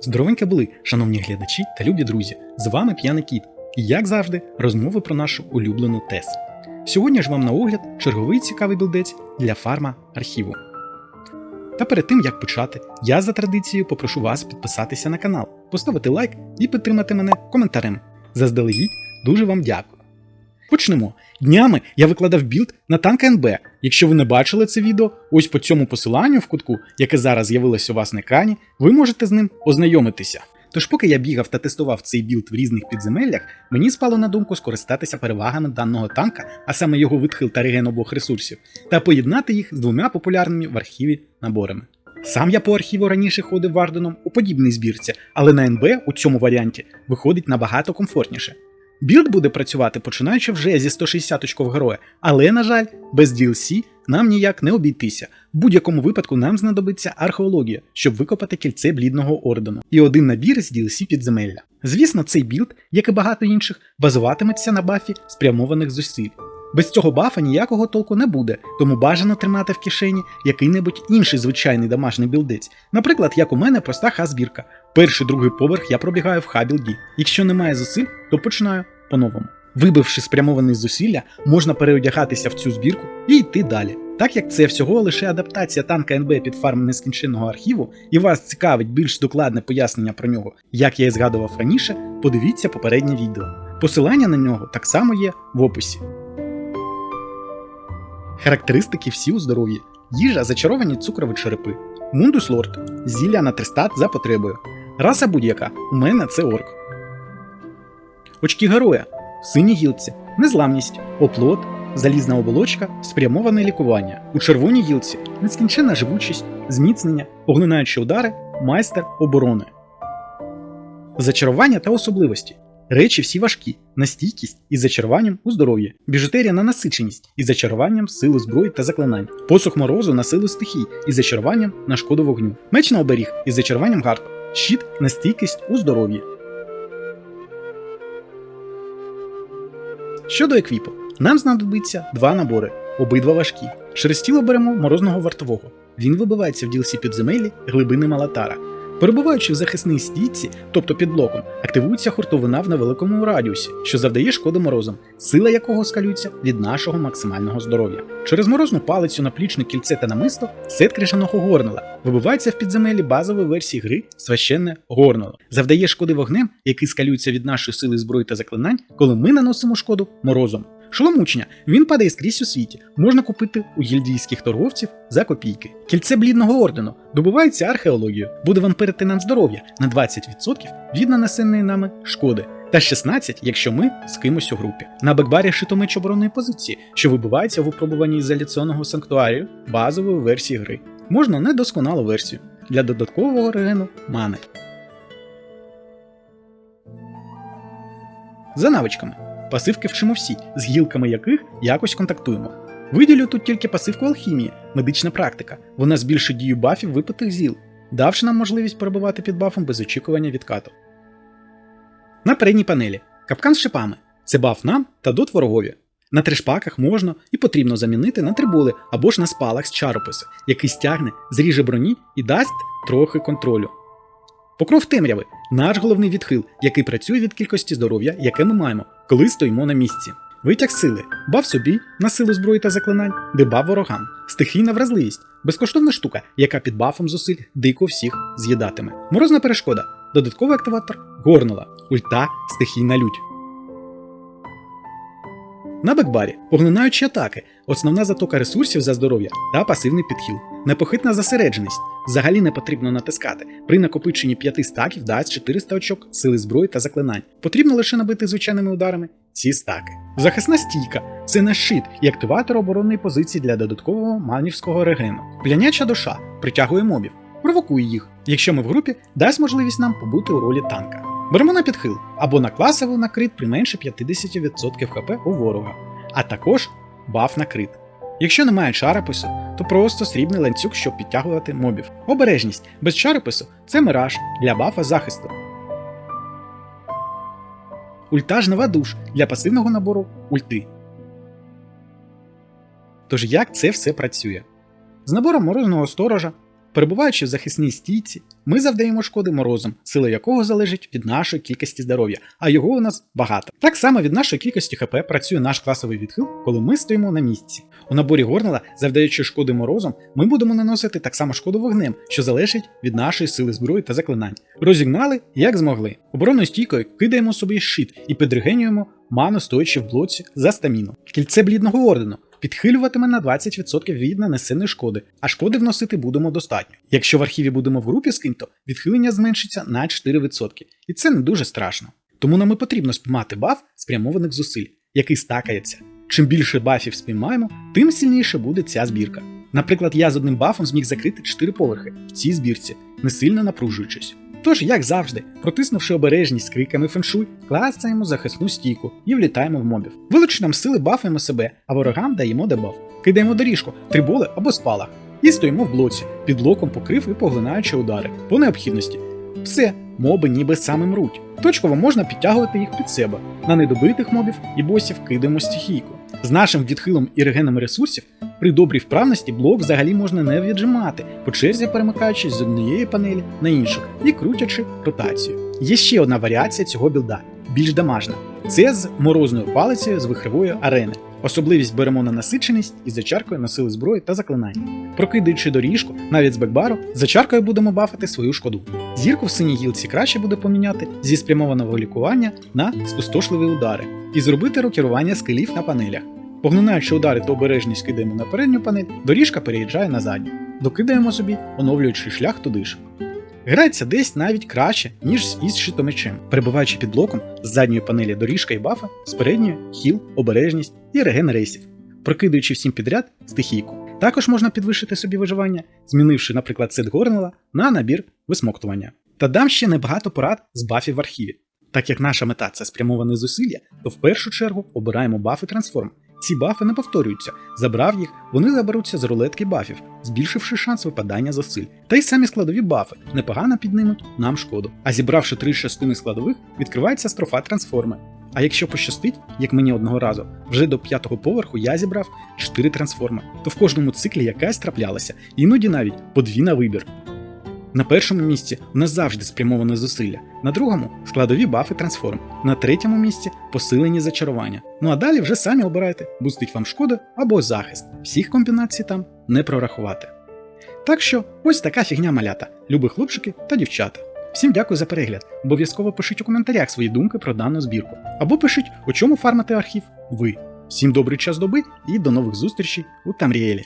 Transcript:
Здоровенькі були, шановні глядачі та любі друзі. З вами П'яний Кіт. І як завжди, розмови про нашу улюблену ТЕС. Сьогодні ж вам на огляд черговий цікавий білдець для фарма архіву. Та перед тим як почати, я за традицією попрошу вас підписатися на канал, поставити лайк і підтримати мене коментарем. Заздалегідь дуже вам дякую. Почнемо. Днями я викладав білд на танк НБ. Якщо ви не бачили це відео, ось по цьому посиланню в кутку, яке зараз з'явилось у вас на екрані, ви можете з ним ознайомитися. Тож, поки я бігав та тестував цей білд в різних підземеллях, мені спало на думку скористатися перевагами даного танка, а саме його відхил та реген обох ресурсів, та поєднати їх з двома популярними в архіві наборами. Сам я по архіву раніше ходив Варденом у подібній збірці, але на НБ у цьому варіанті виходить набагато комфортніше. Білд буде працювати починаючи вже зі 160 очков героя, але, на жаль, без DLC нам ніяк не обійтися. В будь-якому випадку нам знадобиться археологія, щоб викопати кільце блідного ордену, і один набір з DLC підземелля. Звісно, цей білд, як і багато інших, базуватиметься на бафі спрямованих зусиль. Без цього бафа ніякого толку не буде, тому бажано тримати в кишені який-небудь інший звичайний домашній білдець. Наприклад, як у мене проста ха-збірка. Перший другий поверх я пробігаю в ха-білді. Якщо немає зусиль, то починаю по-новому. Вибивши спрямовані зусилля, можна переодягатися в цю збірку і йти далі. Так як це всього лише адаптація танка НБ під фарм нескінченного архіву, і вас цікавить більш докладне пояснення про нього, як я і згадував раніше, подивіться попереднє відео. Посилання на нього так само є в описі. Характеристики всі у здоров'ї. Їжа зачаровані цукрові черепи. Мундус лорд. Зілля на тристат за потребою. Раса будь-яка. У мене це орк. Очки героя. Сині гілці. Незламність. Оплот. Залізна оболочка, спрямоване лікування. У червоній гілці нескінченна живучість, зміцнення, поглинаючі удари, майстер оборони. Зачарування та особливості. Речі всі важкі, на стійкість із зачаруванням у здоров'ї, біжутерія на насиченість із зачаруванням сили зброї та заклинань, посух морозу на силу стихій із зачаруванням на шкоду вогню, меч на оберіг із зачаруванням гарпа, щит на стійкість у здоров'ї. Щодо еквіпу, нам знадобиться два набори, обидва важкі. Через тіло беремо морозного вартового. Він вибивається в DLC підземелі глибини Малатара. Перебуваючи в захисній стійці, тобто під блоком, активується хуртовина в невеликому радіусі, що завдає шкоди морозом, сила якого скалюється від нашого максимального здоров'я. Через морозну палицю, наплічне кільце та намисто сет крижаного горнила вибивається в підземелі базової версії гри священне горнило, завдає шкоди вогнем, який скалюється від нашої сили зброї та заклинань, коли ми наносимо шкоду морозом. Шолом учня, він падає скрізь у світі, можна купити у гільдійських торговців за копійки. Кільце блідного ордену добувається археологією, буде вампирити нам здоров'я на 20% від нанесеної нами шкоди. Та 16, якщо ми з кимось у групі. На бекбарі шито меч оборонної позиції, що вибивається в випробуванні ізоляційного санктуарію базової версії гри. Можна недосконалу версію для додаткового регену мани. За навичками. Пасивки вчимо всі, з гілками яких якось контактуємо. Виділю тут тільки пасивку алхімії, медична практика. Вона збільшить дію бафів випитих зіл, давши нам можливість перебувати під бафом без очікування відкату. На передній панелі капкан з шипами це баф нам та дот ворогові. На тришпаках можна і потрібно замінити на трибули або ж на спалах з чарописи, який стягне, зріже броні і дасть трохи контролю. Покров темряви наш головний відхил, який працює від кількості здоров'я, яке ми маємо, коли стоїмо на місці. Витяг сили, баф собі на силу зброї та заклинань, дебаф ворогам, стихійна вразливість, безкоштовна штука, яка під бафом зусиль дико всіх з'їдатиме. Морозна перешкода, додатковий активатор горнула, ульта, стихійна лють. На бекбарі поглинаючі атаки, основна затока ресурсів за здоров'я та пасивний підхил. Непохитна засередженість. Взагалі не потрібно натискати. При накопиченні 5 стаків дасть 400 очок сили зброї та заклинань. Потрібно лише набити звичайними ударами ці стаки. Захисна стійка це наш щит і активатор оборонної позиції для додаткового манівського регену. Пляняча душа притягує мобів, провокує їх. Якщо ми в групі, дасть можливість нам побути у ролі танка. Беремо на підхил або на класовий накрит при менше 50% хп у ворога, а також баф на крит. Якщо немає чаропису, то просто срібний ланцюг, щоб підтягувати мобів. Обережність без чаропису це мираж для бафа захисту. Ульта жнива душ для пасивного набору ульти. Тож як це все працює? З набором морозного сторожа Перебуваючи в захисній стійці, ми завдаємо шкоди морозом, сила якого залежить від нашої кількості здоров'я, а його у нас багато. Так само від нашої кількості ХП працює наш класовий відхил, коли ми стоїмо на місці. У наборі горнела, завдаючи шкоди морозом, ми будемо наносити так само шкоду вогнем, що залежить від нашої сили зброї та заклинань. Розігнали, як змогли. Оборонною стійкою кидаємо собі щит і підрегенюємо ману, стоячи в блоці за стаміну. Кільце блідного ордену підхилюватиме на 20% від нанесеної шкоди, а шкоди вносити будемо достатньо. Якщо в архіві будемо в групі з ким-то, відхилення зменшиться на 4%, і це не дуже страшно. Тому нам і потрібно спіймати баф спрямованих зусиль, який стакається. Чим більше бафів спіймаємо, тим сильніше буде ця збірка. Наприклад, я з одним бафом зміг закрити 4 поверхи в цій збірці, не сильно напружуючись. Тож, як завжди, протиснувши обережність криками феншуй, клацаємо захисну стійку і влітаємо в мобів. Вилученням сили бафуємо себе, а ворогам даємо дебаф. Кидаємо доріжку, триболи або спалах. І стоїмо в блоці, під блоком покрив і поглинаючи удари по необхідності. Все, моби ніби саме мруть. Точково можна підтягувати їх під себе. На недобитих мобів і босів кидаємо стихійку. З нашим відхилом і регеном ресурсів при добрій вправності блок взагалі можна не віджимати, по черзі перемикаючись з однієї панелі на іншу і крутячи ротацію. Є ще одна варіація цього білда, більш дамажна. Це з морозною палицею з вихривої арени. Особливість беремо на насиченість і зачаркою на сили зброї та заклинання. Прокидаючи доріжку, навіть з бекбару, зачаркою будемо бафати свою шкоду. Зірку в синій гілці краще буде поміняти зі спрямованого лікування на спустошливі удари і зробити рокерування скелів на панелях. Поглинаючи удари та обережність кидаємо на передню панель, доріжка переїжджає на задню. Докидаємо собі, оновлюючи шлях туди ж. Грається десь навіть краще, ніж із щитомечем, перебуваючи під блоком з задньої панелі доріжка і бафа, з передньої хіл, обережність і реген рейсів, прокидаючи всім підряд стихійку. Також можна підвищити собі виживання, змінивши, наприклад, сет Горнела на набір висмоктування. Та дам ще небагато порад з бафів в архіві. Так як наша мета це спрямоване зусилля, то в першу чергу обираємо бафи трансформ. Ці бафи не повторюються. Забрав їх, вони заберуться з рулетки бафів, збільшивши шанс випадання зусиль. Та й самі складові бафи непогано піднимуть нам шкоду. А зібравши три частини складових, відкривається строфа трансформи. А якщо пощастить, як мені одного разу, вже до п'ятого поверху я зібрав 4 трансформи, то в кожному циклі якась траплялася, іноді навіть по дві на вибір. На першому місці у нас завжди спрямоване зусилля, на другому складові бафи трансформ, на третьому місці посилені зачарування. Ну а далі вже самі обирайте, бустить вам шкода або захист. Всіх комбінацій там не прорахувати. Так що ось така фігня малята, любі хлопчики та дівчата. Всім дякую за перегляд. Обов'язково пишіть у коментарях свої думки про дану збірку. Або пишіть, у чому фармити архів ви. Всім добрий час доби і до нових зустрічей у Тамріелі.